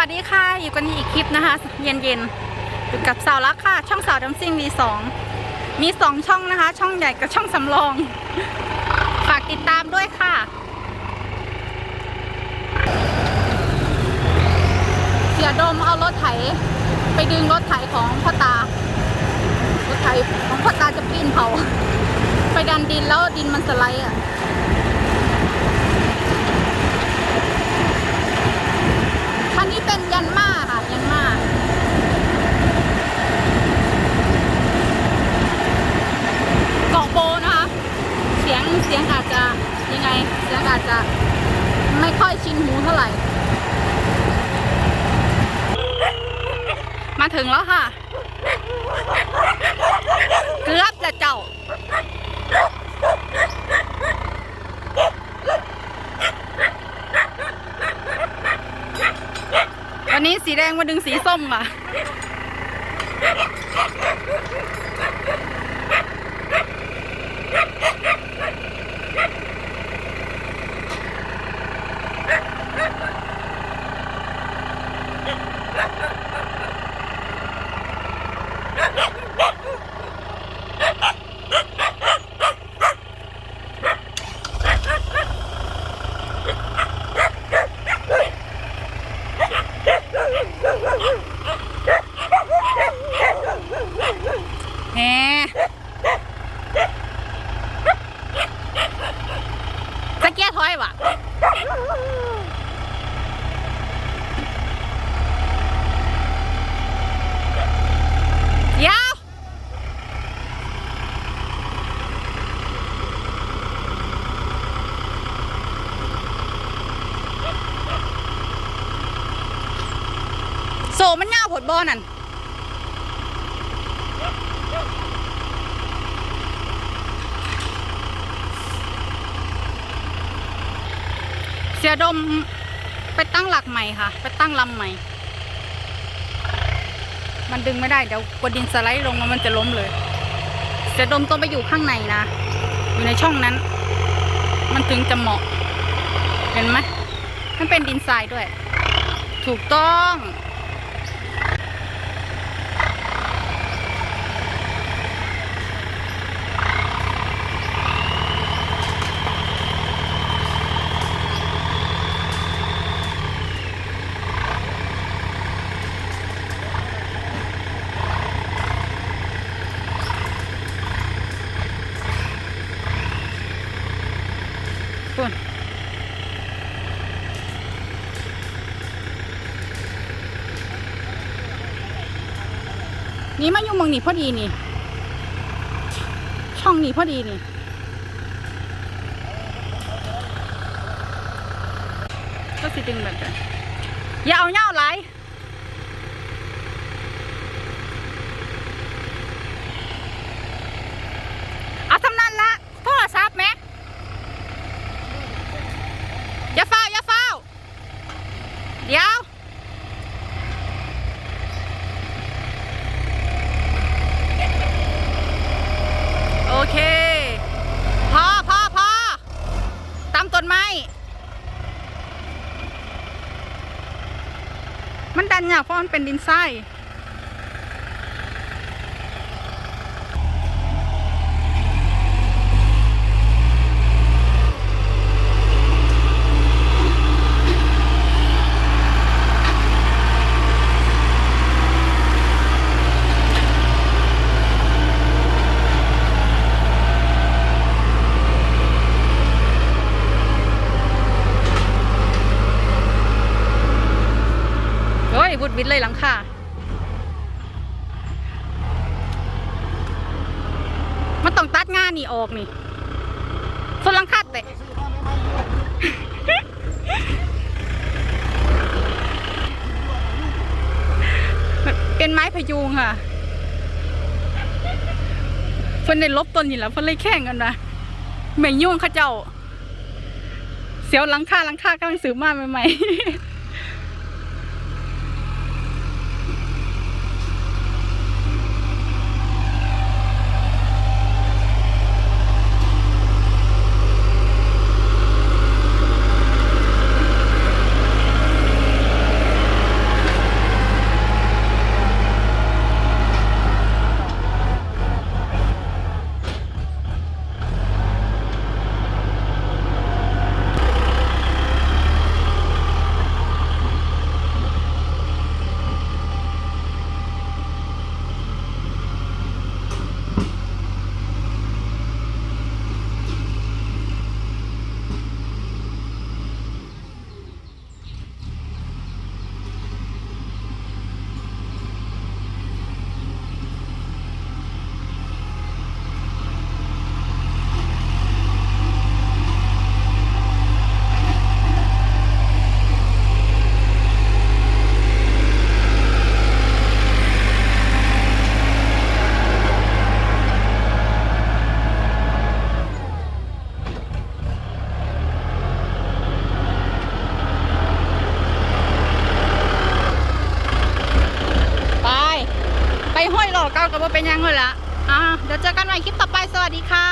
วัสดีค่ะ อยู่กันอีกคลิปนะคะ เย็นๆอยู่กับสาวรักค่ะ ช่องสาวดัมซิ่งวีสองมีสองช่องนะคะ ช่องใหญ่กับช่องสำรอง ฝากติดตามด้วยค่ะ เสียดมเอารถไถ ไปดึงรถไถของพ่อตารถไถของพ่อตาจะปีนเผาไปดันดินแล้วดินมันสไลด์อะ คันนี้ เป็นยันมาค่ะยันมาเกาะโบนะคะ เสียงเสียงอาจจะยังไง เสียงอาจจะไม่ค่อยชินหูเท่าไหร่ มาถึงแล้วค่ะ เกือบจะเจ้า นี้สีแดงมาดึงสีส้มค่ะแหมจะเกียร์ถอยวะเดี๋ยวโซมันเงาผ ดบอนั่นเสียดมไปตั้งหลักใหม่ค่ะ ไปตั้งลำใหม่ มันดึงไม่ได้ เดี๋ยวกดดินสไลด์ลงมันจะล้มเลย เสียดมต้องไปอยู่ข้างในนะ อยู่ในช่องนั้น มันถึงจะเหมาะ เห็นไหมมันเป็นดินทรายด้วย ถูกต้อง นี่มาอยู่เมืองนี่พอดีนี่ ช่องนี้พอดีนี่ก็สิดึงแบบนั้นอย่าเอาเงาไหลายเอาทำนั้นละโทรศัพท์ไหม อย่าเฝ้าอย่าเฝ้า เดี๋ยว โอเค พอพอพอตามต้นไม้ มันดัน ยากเพราะมันเป็นดินทราย วิดเลยหลังคามันต้องตัดงานนี่ออกนี่ส่วนหลังคาเตะเป็นไม้พยุงค่ะเพิ่นได้ลบต้นนี่แหล้วเพิ่นเลยแข่งกันนะแม่งยุ่งข้าเจ้า เสียวหลังคาหลังคากำลังซื้อมาใหม่ๆ เหล่อเก็บ่เป็นยังเลยละอ่าเดี๋ยวเจอกันใหม่คลิปต่อไปสวัสดีค่ะ